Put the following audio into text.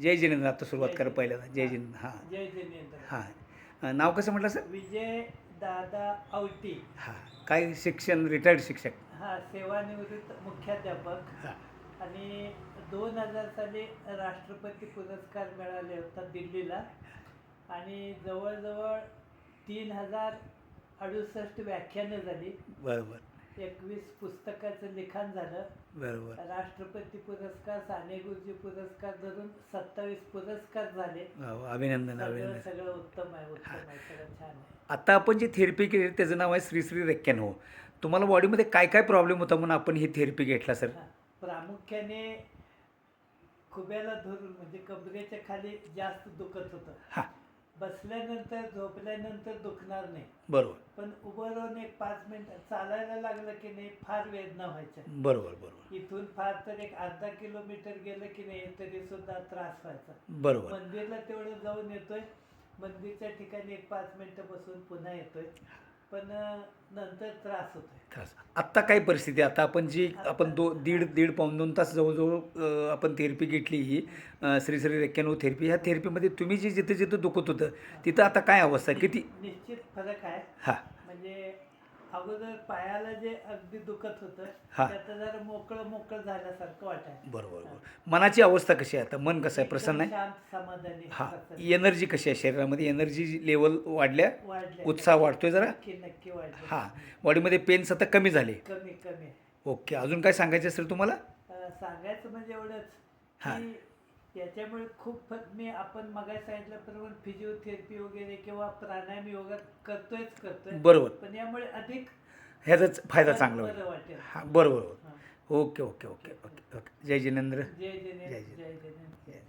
जय जिनेंद्र आता सुरुवात करा पहिल्यांदा. जय जिनेंद्र हां. जय जिनेंद्र हां. नाव कसं म्हटलं सर? विजय दादा आवटी हां. काय शिक्षण रिटायर्ड शिक्षक? हा सेवानिवृत्त मुख्याध्यापक. हां. आणि दोन हजार साली राष्ट्रपती पुरस्कार मिळाले होता दिल्लीला. आणि जवळजवळ तीन हजार अडुसष्ट व्याख्यानं झाली. बरोबर. एकवीस पुस्तकाचं लिखाण झालं. बरोबर. राष्ट्रपती पुरस्कार साने गुरुजी पुरस्कार धरून सत्तावीस पुरस्कार झाले. हो, अभिनंदन सगळं अभिनंदन. सगळं उत्तम आहे उत्तम आहे सगळं छान आहे. आता आपण जी थेरपी केली त्याचं नाव आहे श्री श्री रेक्क्याण्णव तुम्हाला बॉडीमध्ये काय काय प्रॉब्लेम होता म्हणून आपण ही थेरपी घेतला सर? हा. प्रामुख्याने खुब्याला धरून म्हणजे कमरेच्या खाली जास्त दुखत होतं. हां. बसल्यानंतर झोपल्यानंतर दुखणार नाही. बरोबर. पण उभं राहून एक पाच मिनिट चालायला लागलं की नाही फार वेदना व्हायच्या. बरोबर बरोबर. इथून फार तर एक अर्धा किलोमीटर गेलं की नाही तरी सुद्धा त्रास व्हायचा. बरोबर. मंदिरला तेवढं जाऊन येतोय. मंदिरच्या ठिकाणी एक पाच मिनिटं बसून पुन्हा येतोय. पण नंतर त्रास होतोय. त्रास. आत्ता काय परिस्थिती? आता आपण जी आपण दो दीड दीड पाऊन दोन तास जवळजवळ आपण थेरपी घेतली ही श्री श्री रेक्क्याण्णव थेरपी ह्या थेरपीमध्ये तुम्ही जी जिथे जिथं दुखत होतं तिथं आता काय अवस्था आहे? किती निश्चित फरक आहे. हां. म्हणजे अगोदर पायाला जे अगदी दुखत होतं हा. त्यात जरा मोकळं मोकळं झाल्यासारखं वाटाय बरोबर बरोबर. मनाची अवस्था कशी आहे आता? मन कसं आहे? प्रसन्न आहे? शांत समाधानी हां. प्रसन्न. एनर्जी कशी आहे शरीरामध्ये? एनर्जी लेवल वाढल्या? वाढलंय. उत्साह वाढतोय जरा? नक्की नक्की वाढले हां. बॉडीमध्ये पेन्स आता कमी झाले. कमी कमी. ओके अजून काय सांगायचं असेल तुम्हाला? अं, सांगायचं म्हणजे एवढंच हा. की याच्यामुळे खूप मी आपण मगाशी सांगितल्याप्रमाणे फिजिओथेरपी वगैरे किंवा प्राणायाम योगा करतोयच करतोय. बरोबर. पण यामुळे अधिक ह्याचाच फायदा चांगला होईल. वाटेल. हां बरोबर. Okay okay okay okay okay. जय जिनेंद्र. जय जिनेंद्र. जय जिनेंद्र. जय जिनेंद्र.